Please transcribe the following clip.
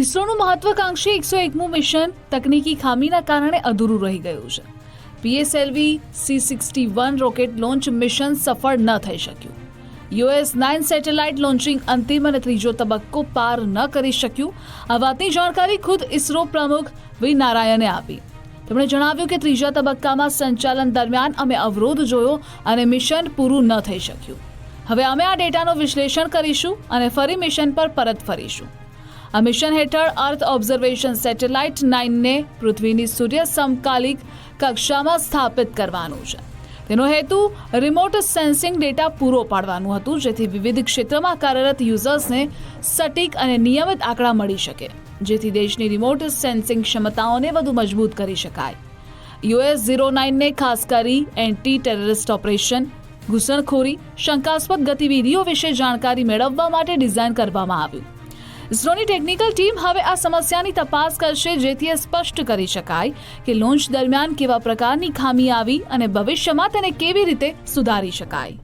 ઇસરોનું મહત્વાકાંક્ષી એકસો એકમું મિશન તકનીકી ખામીના કારણે અધૂરું રહી ગયું છે. PSLV C sixty one rocket launch mission સફળ ન થઈ શક્યું. યુએસ નાઇન સેટેલાઇટ લોન્ચિંગ અંતિમ અને ત્રીજો તબક્કો પાર ન કરી શક્યું. આ વાતની જાણકારી ખુદ ઇસરો પ્રમુખ વી નારાયણે આપી. તેમણે જણાવ્યું કે ત્રીજા તબક્કામાં સંચાલન દરમિયાન અમે અવરોધ જોયો અને મિશન પૂરું ન થઈ શક્યું. હવે અમે આ ડેટાનું વિશ્લેષણ કરીશું અને ફરી મિશન પર પરત ફરીશું. આ મિશન હેઠળ અર્થ ઓબ્ઝર્વેશન સેટેલાઇટ નાઇનને પૃથ્વીની સૂર્ય સમકાલિક કક્ષામાં સ્થાપિત કરવાનું છે. તેનો હેતુ રિમોટ સેન્સિંગ ડેટા પૂરો પાડવાનું હતું, જેથી વિવિધ ક્ષેત્રમાં કાર્યરત યુઝર્સને સટીક અને નિયમિત આંકડા મળી શકે, જેથી દેશની રિમોટ સેન્સિંગ ક્ષમતાઓને વધુ મજબૂત કરી શકાય. યુએસ ઝીરો નાઇનને ખાસ કરી એન્ટી ટેરરિસ્ટ ઓપરેશન ઘૂસણખોરી, શંકાસ્પદ ગતિવિધિઓ વિશે જાણકારી મેળવવા માટે ડિઝાઇન કરવામાં આવ્યું. ઇસરોની ટેકનિકલ ટીમ હવે આ સમસ્યાની તપાસ કરશે, જેથી એ સ્પષ્ટ કરી શકાય કે લોન્ચ દરમિયાન કેવા પ્રકારની ખામી આવી અને ભવિષ્યમાં તેને કેવી રીતે સુધારી શકાય.